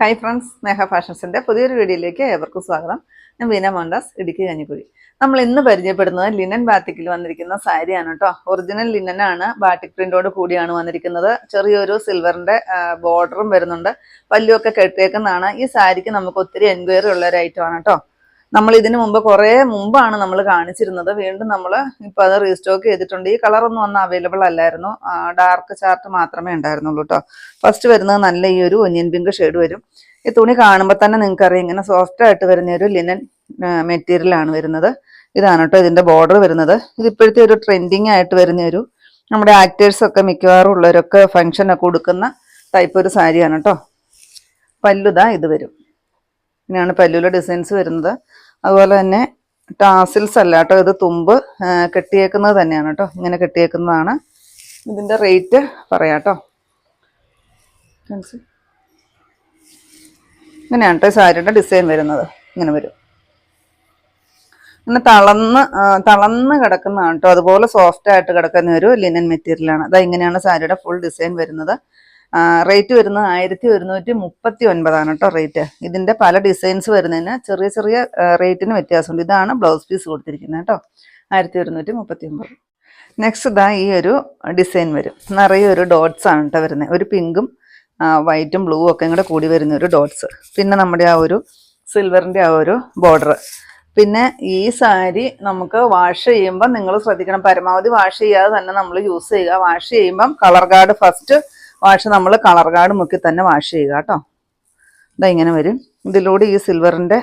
Hi friends സ്നേഹ ഫാഷൻസിന്റെ പുതിയൊരു വീഡിയോയിലേക്ക് ഏവർക്കും സ്വാഗതം. ഞാൻ വീന മോണ്ടാസ് ഇടുക്കി കഞ്ഞിക്കുഴി. നമ്മൾ ഇന്ന് പരിചയപ്പെടുന്നത് ലിനൻ ബാത്തിക്കിൽ വന്നിരിക്കുന്ന സാരിയാണ് കേട്ടോ ഒറിജിനൽ ലിനൻ ആണ് ബാറ്റിക് പ്രിന്റോട് കൂടിയാണ് വന്നിരിക്കുന്നത്. ചെറിയൊരു സിൽവറിന്റെ ബോർഡറും വരുന്നുണ്ട്. പല്ലുമൊക്കെ കെട്ടിയേക്കുന്നതാണ്. ഈ സാരിക്ക് നമുക്ക് ഒത്തിരി എൻക്വയറി ഉള്ള ഒരു ഐറ്റം ആണ് കേട്ടോ നമ്മൾ ഇതിന് മുമ്പ് കുറേ മുമ്പാണ് നമ്മൾ കാണിച്ചിരുന്നത്. വീണ്ടും നമ്മൾ ഇപ്പൊ അത് റീസ്റ്റോക്ക് ചെയ്തിട്ടുണ്ട്. ഈ കളറൊന്നും അന്ന് അവൈലബിൾ അല്ലായിരുന്നു. ഡാർക്ക് ചാർട്ട് മാത്രമേ ഉണ്ടായിരുന്നുള്ളൂ കേട്ടോ ഫസ്റ്റ് വരുന്നത് നല്ല ഈ ഒരു ഒനിയൻ പിങ്ക് ഷെയ്ഡ് വരും. ഈ തുണി കാണുമ്പോൾ തന്നെ നിങ്ങൾക്ക് അറിയാം ഇങ്ങനെ സോഫ്റ്റ് ആയിട്ട് വരുന്ന ഒരു ലിനൻ മെറ്റീരിയൽ ആണ് വരുന്നത്. ഇതാണ് കേട്ടോ ഇതിന്റെ ബോർഡർ വരുന്നത്. ഇത് ഇപ്പോഴത്തെ ഒരു ട്രെൻഡിങ് ആയിട്ട് വരുന്ന ഒരു നമ്മുടെ ആക്ടേഴ്സ് ഒക്കെ മിക്കവാറും ഉള്ളവരൊക്കെ ഫംഗ്ഷൻ ഒക്കെ കൊടുക്കുന്ന ടൈപ്പ് ഒരു സാരിയാണ് കേട്ടോ പല്ലുതാ ഇത് വരും. ഇങ്ങനെയാണ് പല്ലുവിലെ ഡിസൈൻസ് വരുന്നത്. അതുപോലെ തന്നെ ടാസിൽസ് അല്ല കേട്ടോ ഇത് തുമ്പ് കെട്ടിയേക്കുന്നത് തന്നെയാണ് കേട്ടോ ഇങ്ങനെ കെട്ടിയേക്കുന്നതാണ്. ഇതിന്റെ റേറ്റ് പറയാം കേട്ടോ. ഇങ്ങനെയാണ് കേട്ടോ സാരിയുടെ ഡിസൈൻ വരുന്നത്. ഇങ്ങനെ വരും. ഇങ്ങനെ തളന്ന് തളന്ന് കിടക്കുന്നതാണ് കേട്ടോ. അതുപോലെ സോഫ്റ്റ് ആയിട്ട് കിടക്കുന്ന ഒരു ലിനൻ മെറ്റീരിയലാണ് അതാ ഇങ്ങനെയാണ് സാരിയുടെ ഫുൾ ഡിസൈൻ വരുന്നത്. റേറ്റ് വരുന്നത് ആയിരത്തി ഒരുന്നൂറ്റി മുപ്പത്തി ഒൻപതാണ് കേട്ടോ റേറ്റ് ഇതിന്റെ പല ഡിസൈൻസ് വരുന്നതിന് ചെറിയ ചെറിയ റേറ്റിന് വ്യത്യാസമുണ്ട്. ഇതാണ് ബ്ലൗസ് പീസ് കൊടുത്തിരിക്കുന്നത് കേട്ടോ. ആയിരത്തി ഒരുന്നൂറ്റി മുപ്പത്തി ഒമ്പത് നെക്സ്റ്റ് ഇതാ ഈ ഒരു ഡിസൈൻ വരും. നിറയെ ഒരു ഡോട്ട്സ് ആണ് കേട്ടോ വരുന്നത്. ഒരു പിങ്കും വൈറ്റും ബ്ലൂ ഒക്കെ കൂടെ കൂടി വരുന്ന ഒരു ഡോട്ട്സ് പിന്നെ നമ്മുടെ ആ ഒരു സിൽവറിന്റെ ആ ഒരു ബോർഡർ പിന്നെ ഈ സാരി നമുക്ക് വാഷ് ചെയ്യുമ്പോൾ നിങ്ങൾ ശ്രദ്ധിക്കണം. പരമാവധി വാഷ് ചെയ്യാതെ തന്നെ നമ്മൾ യൂസ് ചെയ്യുക. വാഷ് ചെയ്യുമ്പം കളർ ഗാർഡ് ഫസ്റ്റ് വാഷ് നമ്മൾ കളർ കാർഡ് മുക്കി തന്നെ വാഷ് ചെയ്യുക കേട്ടോ. ഇതാ ഇങ്ങനെ വരും. ഇതിലൂടെ ഈ സിൽവറിന്റെ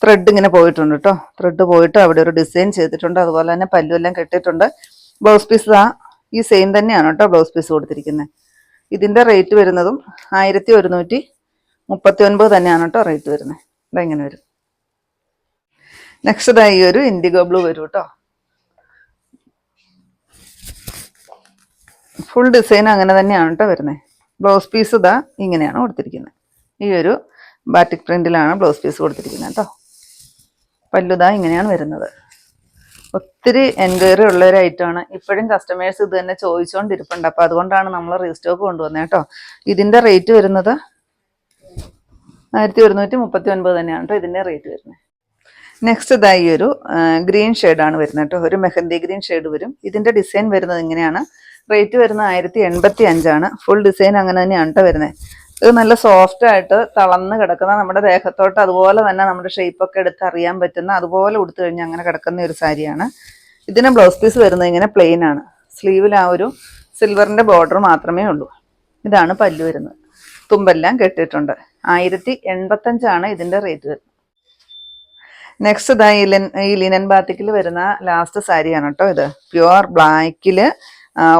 ത്രെഡ് ഇങ്ങനെ പോയിട്ടുണ്ട് കേട്ടോ. ത്രെഡ് പോയിട്ട് അവിടെ ഒരു ഡിസൈൻ ചെയ്തിട്ടുണ്ട്. അതുപോലെ തന്നെ പല്ലുമെല്ലാം കെട്ടിയിട്ടുണ്ട്. ബ്ലൗസ് പീസ് ആ ഈ സെയിം തന്നെയാണ് കേട്ടോ ബ്ലൗസ് പീസ് കൊടുത്തിരിക്കുന്നത് ഇതിന്റെ റേറ്റ് വരുന്നതും ആയിരത്തി ഒരുന്നൂറ്റി മുപ്പത്തി ഒൻപത് തന്നെയാണ് കേട്ടോ റേറ്റ് വരുന്നത് ഇതാ ഇങ്ങനെ വരും. നെക്സ്റ്റ് ഇതായി ഒരു ഇൻഡിഗോ ബ്ലൂ വരും കേട്ടോ. ഫുൾ ഡിസൈൻ അങ്ങനെ തന്നെയാണ് കേട്ടോ വരുന്നത് ബ്ലൗസ് പീസ് ഇതാ ഇങ്ങനെയാണ് കൊടുത്തിരിക്കുന്നത്. ഈ ഒരു ബാറ്റിക് പ്രിന്റിലാണ് ബ്ലൗസ് പീസ് കൊടുത്തിരിക്കുന്നത് കേട്ടോ പല്ലുതാ ഇങ്ങനെയാണ് വരുന്നത്. ഒത്തിരി എൻക്വയറി ഉള്ള ഒരു ഐറ്റമാണ് ഇപ്പോഴും കസ്റ്റമേഴ്സ് ഇത് തന്നെ ചോദിച്ചുകൊണ്ടിരിപ്പുണ്ട് അപ്പോൾ അതുകൊണ്ടാണ് നമ്മൾ റീസ്റ്റോക്ക് കൊണ്ടുവന്നത് കേട്ടോ ഇതിന്റെ റേറ്റ് വരുന്നത് ആയിരത്തി ഒരുന്നൂറ്റി മുപ്പത്തി ഒൻപത് തന്നെയാണ് കേട്ടോ ഇതിന്റെ റേറ്റ് വരുന്നത്. നെക്സ്റ്റ് ഇതാ ഈ ഒരു ഗ്രീൻ ഷെയ്ഡാണ് വരുന്നത് കേട്ടോ ഒരു മെഹന്തി ഗ്രീൻ ഷെയ്ഡ് വരും. ഇതിന്റെ ഡിസൈൻ വരുന്നത് ഇങ്ങനെയാണ്. റേറ്റ് വരുന്നത് ആയിരത്തി എൺപത്തി അഞ്ചാണ് ഫുൾ ഡിസൈൻ അങ്ങനെ തന്നെയാണ് കേട്ടോ വരുന്നത് ഇത് നല്ല സോഫ്റ്റ് ആയിട്ട് തളർന്ന് കിടക്കുന്ന നമ്മുടെ ദേഹത്തോട്ട് അതുപോലെ തന്നെ നമ്മുടെ ഷേപ്പ് ഒക്കെ എടുത്ത് അറിയാൻ പറ്റുന്ന അതുപോലെ ഉടുത്തു കഴിഞ്ഞാൽ അങ്ങനെ കിടക്കുന്ന ഒരു സാരിയാണ്. ഇതിന് ബ്ലൗസ് പീസ് വരുന്നത് ഇങ്ങനെ പ്ലെയിൻ ആണ്. സ്ലീവിൽ ആ ഒരു സിൽവറിന്റെ ബോർഡർ മാത്രമേ ഉള്ളൂ. ഇതാണ് പല്ലു വരുന്നത്. തുമ്പെല്ലാം കെട്ടിയിട്ടുണ്ട്. ആയിരത്തി എൺപത്തഞ്ചാണ് ഇതിന്റെ റേറ്റ് വരുന്നത്. നെക്സ്റ്റ് ഇതാ ഈ ലിനൻ ബാത്തിക്കിൽ വരുന്ന ലാസ്റ്റ് സാരിയാണ് കേട്ടോ ഇത്. പ്യുവർ ബ്ലാക്കിൽ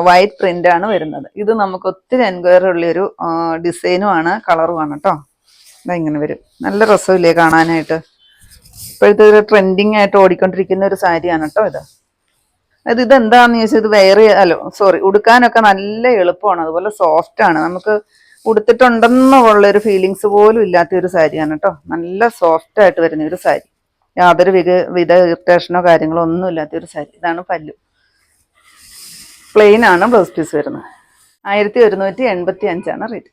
വൈറ്റ് പ്രിന്റ് ആണ് വരുന്നത്. ഇത് നമുക്ക് ഒത്തിരി എൻക്വയറി ഉള്ള ഒരു ഉള്ളൊരു ഡിസൈനുമാണ് കളറുമാണ് കേട്ടോ ഇങ്ങനെ വരും. നല്ല രസമില്ലേ കാണാനായിട്ട്. ഇപ്പോഴത്തെ ഒരു ട്രെൻഡിങ് ആയിട്ട് ഓടിക്കൊണ്ടിരിക്കുന്ന ഒരു സാരിയാണ് കേട്ടോ ഇത്. അത് ഇതെന്താന്ന് ചോദിച്ചാൽ ഇത് വേറെ അല്ലോ സോറി ഉടുക്കാനൊക്കെ നല്ല എളുപ്പമാണ്. അതുപോലെ സോഫ്റ്റ് ആണ്. നമുക്ക് ഉടുത്തിട്ടുണ്ടെന്നുള്ള ഒരു ഫീലിങ്സ് പോലും ഇല്ലാത്ത ഒരു സാരിയാണ് കേട്ടോ നല്ല സോഫ്റ്റ് ആയിട്ട് വരുന്ന ഒരു സാരി. യാതൊരു വിധ ഇറിറ്റേഷനോ കാര്യങ്ങളോ ഒന്നും ഇല്ലാത്ത ഒരു സാരി. ഇതാണ് പല്ലു. പ്ലെയിൻ ആണ് ബ്ലൗസ് പീസ് വരുന്നത്. ആയിരത്തി ഒരുന്നൂറ്റി എൺപത്തി അഞ്ചാണ് റേറ്റ്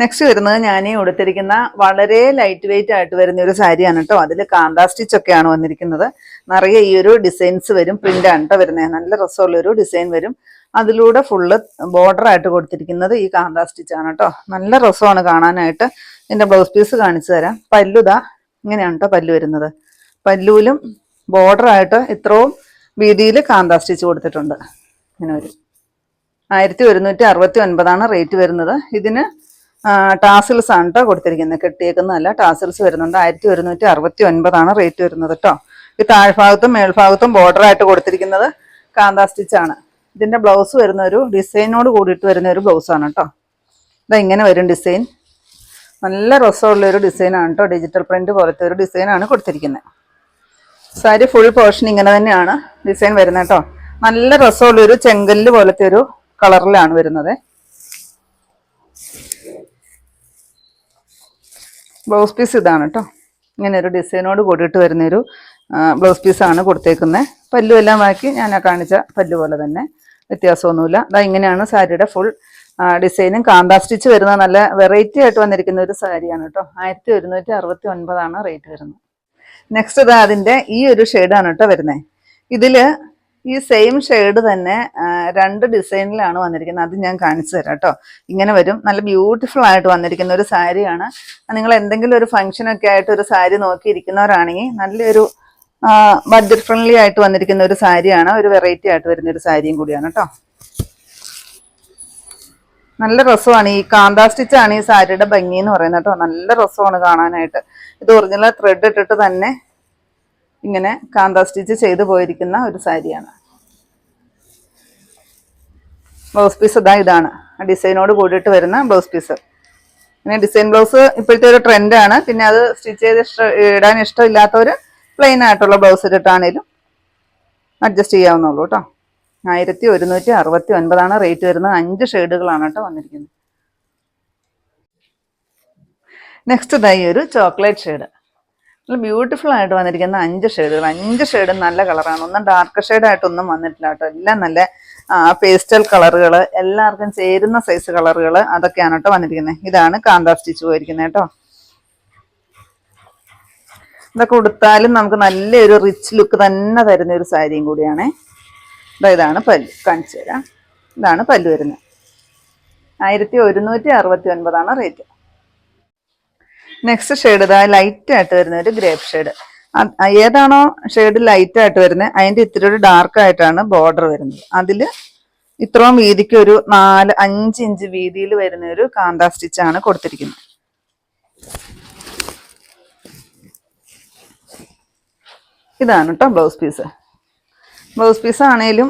നെക്സ്റ്റ് വരുന്നത് ഞാൻ ഉടുത്തിരിക്കുന്ന വളരെ ലൈറ്റ് വെയിറ്റ് ആയിട്ട് വരുന്ന ഒരു സാരിയാണ് കേട്ടോ അതിൽ കാന്താ സ്റ്റിച്ച് ഒക്കെയാണ് വന്നിരിക്കുന്നത്. നിറയെ ഈ ഒരു ഡിസൈൻസ് വരും. പ്രിന്റ് ആണ് കേട്ടോ വരുന്നത്. നല്ല രസമുള്ള ഒരു ഡിസൈൻ വരും. അതിലൂടെ ഫുള്ള് ബോർഡർ ആയിട്ട് കൊടുത്തിരിക്കുന്നത് ഈ കാന്താ സ്റ്റിച്ചാണ് കേട്ടോ നല്ല രസമാണ് കാണാനായിട്ട്. എന്റെ ബ്ലൗസ് പീസ് കാണിച്ചു തരാം. പല്ലുതാ ഇങ്ങനെയാണ് കേട്ടോ പല്ലു വരുന്നത്. പല്ലുവിലും ബോർഡർ ആയിട്ട് ഇത്രയും വീതിയിൽ കാന്താ സ്റ്റിച്ച് കൊടുത്തിട്ടുണ്ട്. ഇങ്ങനെ വരും ആയിരത്തി ഒരുന്നൂറ്റി അറുപത്തി ഒൻപതാണ് റേറ്റ് വരുന്നത്. ഇതിന് ടാസിൽസ് ആണ് കേട്ടോ കൊടുത്തിരിക്കുന്നത്. കെട്ടിയേക്കുന്നതല്ല ടാസിൽസ് വരുന്നുണ്ട്. ആയിരത്തി ഒരുന്നൂറ്റി അറുപത്തി ഒൻപതാണ് റേറ്റ് വരുന്നത് കേട്ടോ ഈ താഴ്ഭാഗത്തും മേൽഭാഗത്തും ബോർഡർ ആയിട്ട് കൊടുത്തിരിക്കുന്നത് കാന്താ സ്റ്റിച്ച് ആണ്. ഇതിന്റെ ബ്ലൗസ് വരുന്ന ഒരു ഡിസൈനോട് കൂടിയിട്ട് വരുന്ന ഒരു ബ്ലൗസ് ആണ് കേട്ടോ ഇതാ ഇങ്ങനെ വരും ഡിസൈൻ. നല്ല രസമുള്ള ഒരു ഡിസൈനാണ് കേട്ടോ ഡിജിറ്റൽ പ്രിന്റ് പോലത്തെ ഒരു ഡിസൈനാണ് കൊടുത്തിരിക്കുന്നത്. സാരി ഫുൾ പോർഷൻ ഇങ്ങനെ തന്നെയാണ് ഡിസൈൻ വരുന്നത് കേട്ടോ നല്ല രസമുള്ള ഒരു ചെങ്കല്ല് പോലത്തെ ഒരു കളറിലാണ് വരുന്നത്. ബ്ലൗസ് പീസ് ഇതാണ് കേട്ടോ ഇങ്ങനെ ഒരു ഡിസൈനോട് കൂടിയിട്ട് വരുന്നൊരു ബ്ലൗസ് പീസാണ് കൊടുത്തേക്കുന്നത് പല്ലു എല്ലാം ബാക്കി ഞാൻ കാണിച്ച പല്ലു പോലെ തന്നെ. വ്യത്യാസമൊന്നുമില്ല. അതാ ഇങ്ങനെയാണ് സാരിയുടെ ഫുൾ ഡിസൈനും കാന്താ സ്റ്റിച്ച് വരുന്ന നല്ല വെറൈറ്റി ആയിട്ട് വന്നിരിക്കുന്ന ഒരു സാരിയാണ് കേട്ടോ ആയിരത്തി ഒരുന്നൂറ്റി അറുപത്തി ഒൻപതാണ് റേറ്റ് വരുന്നത്. നെക്സ്റ്റ് ഇതാ അതിന്റെ ഈ ഒരു ഷെയ്ഡാണ് കേട്ടോ വരുന്നത് ഇതിൽ ഈ സെയിം ഷെയ്ഡ് തന്നെ രണ്ട് ഡിസൈനിലാണ് വന്നിരിക്കുന്നത്. അത് ഞാൻ കാണിച്ചു തരാം കേട്ടോ. ഇങ്ങനെ വരും. നല്ല ബ്യൂട്ടിഫുൾ ആയിട്ട് വന്നിരിക്കുന്ന ഒരു സാരിയാണ് നിങ്ങൾ എന്തെങ്കിലും ഒരു ഫംഗ്ഷൻ ഒക്കെ ആയിട്ട് ഒരു സാരി നോക്കിയിരിക്കുന്നവരാണെങ്കിൽ നല്ലൊരു ബഡ്ജറ്റ് ഫ്രണ്ട്ലി ആയിട്ട് വന്നിരിക്കുന്ന ഒരു സാരിയാണ് ഒരു വെറൈറ്റി ആയിട്ട് വരുന്ന ഒരു സാരിയും കൂടിയാണ് കേട്ടോ. നല്ല രസമാണ്. ഈ കാന്താ സ്റ്റിച്ചാണ് ഈ സാരിയുടെ ഭംഗി എന്ന് പറയുന്നത് കേട്ടോ. നല്ല രസമാണ് കാണാനായിട്ട്. ഇത് ഒറിജിനൽ ത്രെഡ് ഇട്ടിട്ട് തന്നെ ഇങ്ങനെ കാന്ത സ്റ്റിച്ച് ചെയ്തു പോയിരിക്കുന്ന ഒരു സാരിയാണ്. ബ്ലൗസ് പീസ് ഇതാ ഇതാണ്. ഡിസൈനോട് കൂടിയിട്ട് വരുന്ന ബ്ലൗസ് പീസ് പിന്നെ ഡിസൈൻ ബ്ലൗസ് ഇപ്പോഴത്തെ ഒരു ട്രെൻഡാണ് പിന്നെ അത് സ്റ്റിച്ച് ചെയ്ത് ഇടാൻ ഇഷ്ടമില്ലാത്തവർ പ്ലെയിൻ ആയിട്ടുള്ള ബ്ലൗസ് ഇട്ടിട്ടാണേലും അഡ്ജസ്റ്റ് ചെയ്യാവുന്നുള്ളൂ കേട്ടോ. ആയിരത്തി ഒരുന്നൂറ്റി അറുപത്തി ഒൻപതാണ് റേറ്റ് വരുന്നത്. അഞ്ച് ഷെയ്ഡുകളാണ് കേട്ടോ വന്നിരിക്കുന്നത്. നെക്സ്റ്റ് ഇതായി ഒരു ചോക്ലേറ്റ് ഷെയ്ഡ് നല്ല ബ്യൂട്ടിഫുൾ ആയിട്ട് വന്നിരിക്കുന്ന അഞ്ച് ഷെയ്ഡുകൾ അഞ്ച് ഷെയ്ഡും നല്ല കളറാണ് ഒന്നും ഡാർക്ക് ഷെയ്ഡ് ആയിട്ടൊന്നും വന്നിട്ടില്ല കേട്ടോ. എല്ലാം നല്ല പേസ്റ്റൽ കളറുകൾ എല്ലാവർക്കും ചേരുന്ന സൈസ് കളറുകൾ അതൊക്കെയാണ് കേട്ടോ വന്നിരിക്കുന്നത് ഇതാണ് കാന്താ സ്റ്റിച്ച് പോയിരിക്കുന്നത് കേട്ടോ. ഇതൊക്കെ ഉടുത്താലും നമുക്ക് നല്ലൊരു റിച്ച് ലുക്ക് തന്നെ തരുന്ന ഒരു സാരിയും കൂടിയാണ്. ഇതാണ് പല്ല്. കാണിച്ചു തരാം. ഇതാണ് പല്ല് വരുന്നത് ആയിരത്തി ഒരുന്നൂറ്റി അറുപത്തി ഒൻപതാണ് റേറ്റ് നെക്സ്റ്റ് ഷെയ്ഡ് ഇതാ ലൈറ്റ് ആയിട്ട് വരുന്ന ഒരു ഗ്രേപ്പ് ഷെയ്ഡ് ഏതാണോ ഷെയ്ഡ് ലൈറ്റ് ആയിട്ട് വരുന്നത് അതിന്റെ ഇത്തിരി ഒരു ഡാർക്ക് ആയിട്ടാണ് ബോർഡർ വരുന്നത്. അതിൽ ഇത്രയും വീതിക്ക് ഒരു നാല് അഞ്ച് ഇഞ്ച് വീതിയിൽ വരുന്ന ഒരു കാന്താ സ്റ്റിച്ച് ആണ് കൊടുത്തിരിക്കുന്നത്. ഇതാണ് കേട്ടോ ബ്ലൗസ് പീസ് ബ്ലൗസ് പീസ് ആണേലും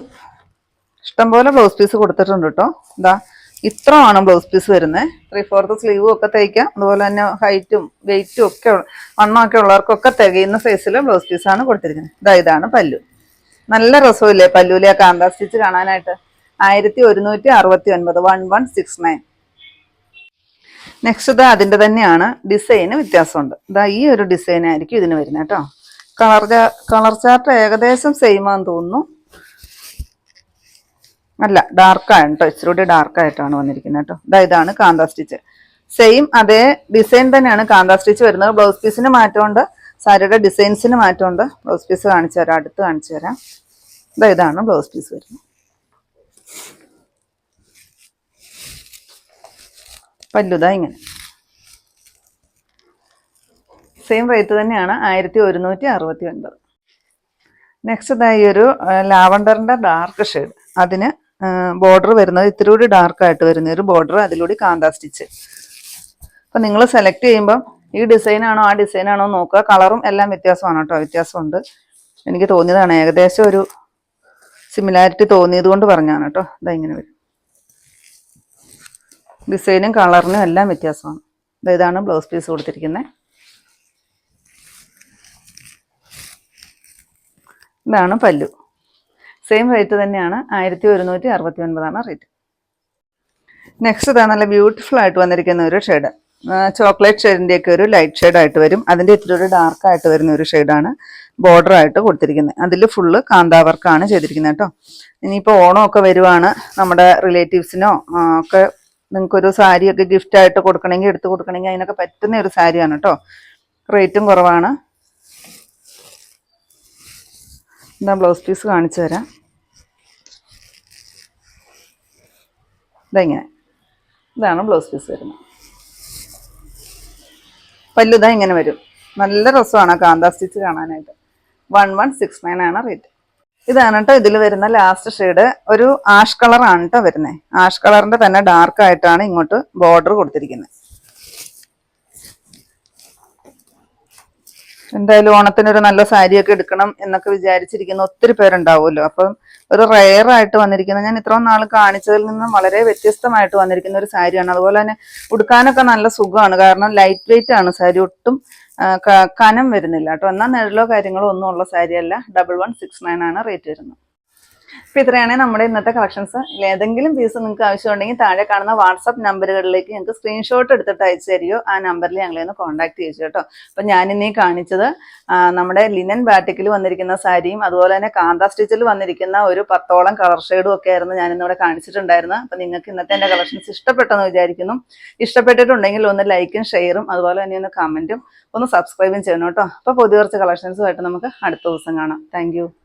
ഇഷ്ടംപോലെ ബ്ലൗസ് പീസ് കൊടുത്തിട്ടുണ്ട് കേട്ടോ ഇതാ ഇത്രയാണ് ബ്ലൗസ് പീസ് വരുന്നത്. ത്രീ ഫോർത്ത് സ്ലീവും ഒക്കെ തയ്ക്കാം അതുപോലെ തന്നെ ഹൈറ്റും വെയിറ്റും ഒക്കെ വണ്ണമൊക്കെ ഉള്ളവർക്കൊക്കെ തികയുന്ന സൈസിൽ ബ്ലൗസ് പീസാണ് കൊടുത്തിരിക്കുന്നത്. ഇതാ ഇതാണ് പല്ലു. നല്ല രസമില്ലേ പല്ലുവിലെ ആ കാന്താ സ്റ്റിച്ച് കാണാനായിട്ട്? ആയിരത്തി ഒരുന്നൂറ്റി അറുപത്തി ഒൻപത് one one six nine next ഇതാ അതിന്റെ തന്നെയാണ് ഡിസൈന് വ്യത്യാസമുണ്ട്. ഇതാ ഈ ഒരു ഡിസൈൻ ആയിരിക്കും ഇതിന് വരുന്നത് കേട്ടോ. കളർ കളർ ചാർട്ട് ഏകദേശം സെയിം തോന്നുന്നു. അല്ല ഡാർക്കാണ് കേട്ടോ. ഇച്ചിരി കൂടി ഡാർക്കായിട്ടാണ് വന്നിരിക്കുന്നത് കേട്ടോ. ഇതാ ഇതാണ് കാന്താ സ്റ്റിച്ച് സെയിം അതേ ഡിസൈൻ തന്നെയാണ് കാന്താ സ്റ്റിച്ച് വരുന്നത്. ബ്ലൗസ് പീസിന് മാറ്റമുണ്ട് സാരിയുടെ ഡിസൈൻസിന് മാറ്റമുണ്ട് ബ്ലൗസ് പീസ് കാണിച്ചു തരാം. അടുത്ത് കാണിച്ചു തരാം. ഇതാ ഇതാണ് ബ്ലൗസ് പീസ് വരുന്നത്. പല്ലുതാ ഇങ്ങനെ. സെയിം റേറ്റ് തന്നെയാണ്. ആയിരത്തി ഒരുന്നൂറ്റി അറുപത്തി ഒൻപത് നെക്സ്റ്റ് ഇതായി ഒരു ലാവണ്ടറിന്റെ ഡാർക്ക് ഷെയ്ഡ് അതിന് ബോർഡർ വരുന്നത് ഇത്തിരി കൂടി ഡാർക്കായിട്ട് വരുന്ന ഒരു ബോർഡർ അതിലൂടെ കാന്താ സ്റ്റിച്ച് അപ്പം നിങ്ങൾ സെലക്ട് ചെയ്യുമ്പം ഈ ഡിസൈനാണോ ആ ഡിസൈനാണോ നോക്കുക. കളറും എല്ലാം വ്യത്യാസമാണ് കേട്ടോ വ്യത്യാസമുണ്ട്. എനിക്ക് തോന്നിയതാണ് ഏകദേശം ഒരു സിമിലാരിറ്റി തോന്നിയത് കൊണ്ട് പറഞ്ഞാണ് കേട്ടോ ഇതാ ഇങ്ങനെ വരും. ഡിസൈനും കളറിനും എല്ലാം വ്യത്യാസമാണ്. ഇതാണ് ബ്ലൗസ് പീസ് കൊടുത്തിരിക്കുന്നത് ഇതാണ് പല്ലു. സെയിം റേറ്റ് തന്നെയാണ്. ആയിരത്തി ഒരുന്നൂറ്റി അറുപത്തി ഒൻപതാണ് റേറ്റ് നെക്സ്റ്റ് ഇതാ നല്ല ബ്യൂട്ടിഫുൾ ആയിട്ട് വന്നിരിക്കുന്ന ഒരു ഷെയ്ഡ് ചോക്ലേറ്റ് ഷെയ്ഡിന്റെ ഒക്കെ ഒരു ലൈറ്റ് ഷെയ്ഡ് ആയിട്ട് വരും. അതിന്റെ ഇത്തിരി ഒരു ഡാർക്ക് ആയിട്ട് വരുന്ന ഒരു ഷെയ്ഡാണ് ബോർഡർ ആയിട്ട് കൊടുത്തിരിക്കുന്നത്. അതിൽ ഫുള്ള് കാന്താവർക്കാണ് ചെയ്തിരിക്കുന്നത് കേട്ടോ ഇനിയിപ്പോൾ ഒക്കെ വരുവാണ്. നമ്മുടെ റിലേറ്റീവ്സിനോ ഒക്കെ നിങ്ങൾക്കൊരു സാരിയൊക്കെ ഗിഫ്റ്റ് ആയിട്ട് കൊടുക്കണമെങ്കിൽ എടുത്ത് കൊടുക്കണമെങ്കിൽ അതിനൊക്കെ പറ്റുന്ന ഒരു സാരിയാണ് കേട്ടോ റേറ്റും കുറവാണ്. എന്താ ബ്ലൗസ് പീസ് കാണിച്ചു തരാം. ഇതെങ്ങനെ. ഇതാണ് ബ്ലൗസ് പീസ് വരുന്നത്. പല്ലുതാ ഇങ്ങനെ വരും. നല്ല രസമാണ് കാന്താ സ്റ്റിച്ച് കാണാനായിട്ട്. വൺ വൺ സിക്സ് നയൻ ആണ് റേറ്റ്. ഇതാണ് കേട്ടോ ഇതിൽ വരുന്ന ലാസ്റ്റ് ഷെയ്ഡ്. ഒരു ആഷ് കളറാണ് കേട്ടോ വരുന്നത് ആഷ് കളറിന്റെ തന്നെ ഡാർക്ക് ആയിട്ടാണ് ഇങ്ങോട്ട് ബോർഡർ കൊടുത്തിരിക്കുന്നത്. എന്തായാലും ഓണത്തിനൊരു നല്ല സാരിയൊക്കെ എടുക്കണം എന്നൊക്കെ വിചാരിച്ചിരിക്കുന്ന ഒത്തിരി പേരുണ്ടാവുമല്ലോ. അപ്പം ഒരു റെയർ ആയിട്ട് വന്നിരിക്കുന്ന ഞാൻ ഇത്രയും നാൾ കാണിച്ചതിൽ നിന്നും വളരെ വ്യത്യസ്തമായിട്ട് വന്നിരിക്കുന്ന ഒരു സാരിയാണ്. അതുപോലെ തന്നെ ഉടുക്കാനൊക്കെ നല്ല സുഖമാണ്. കാരണം ലൈറ്റ് വെയിറ്റ് ആണ് സാരി. ഒട്ടും കനം വരുന്നില്ല കേട്ടോ. എന്നാൽ നിഴലോ കാര്യങ്ങളോ ഒന്നും ഉള്ള സാരിയല്ല. ഡബിൾ വൺ സിക്സ് നയൻ ആണ് റേറ്റ് വരുന്നത്. അപ്പൊ ഇത്രയാണ് നമ്മുടെ ഇന്നത്തെ കളക്ഷൻസ് ഏതെങ്കിലും പീസ് നിങ്ങൾക്ക് ആവശ്യമുണ്ടെങ്കിൽ താഴെ കാണുന്ന വാട്സപ്പ് നമ്പറുകളിലേക്ക് ഞങ്ങൾക്ക് സ്ക്രീൻഷോട്ട് എടുത്തിട്ട് അയച്ചു തരികയോ ആ നമ്പറിൽ ഞങ്ങളെ ഒന്ന് കോൺടാക്ട് ചെയ്യിച്ചു കേട്ടോ. അപ്പൊ ഞാൻ ഇന്നീ കാണിച്ചത് നമ്മുടെ ലിനൻ ബാറ്റിക്കിൽ വന്നിരിക്കുന്ന സാരിയും അതുപോലെ തന്നെ കാന്ത സ്റ്റിച്ചിൽ വന്നിരിക്കുന്ന ഒരു പത്തോളം കളർ ഷെയ്ഡും ഒക്കെ ആയിരുന്നു ഞാൻ ഇന്നിവിടെ കാണിച്ചിട്ടുണ്ടായിരുന്നത്. അപ്പൊ നിങ്ങൾക്ക് ഇന്നത്തെ എന്റെ കളക്ഷൻസ് ഇഷ്ടപ്പെട്ടെന്ന് വിചാരിക്കുന്നു. ഇഷ്ടപ്പെട്ടിട്ടുണ്ടെങ്കിൽ ഒന്ന് ലൈക്കും ഷെയറും അതുപോലെ തന്നെ ഒന്ന് കമന്റും ഒന്ന് സബ്സ്ക്രൈബും ചെയ്യണം കേട്ടോ. അപ്പൊ പുതിയ കുറച്ച് കളക്ഷൻസുമായിട്ട് നമുക്ക് അടുത്ത ദിവസം കാണാം. താങ്ക്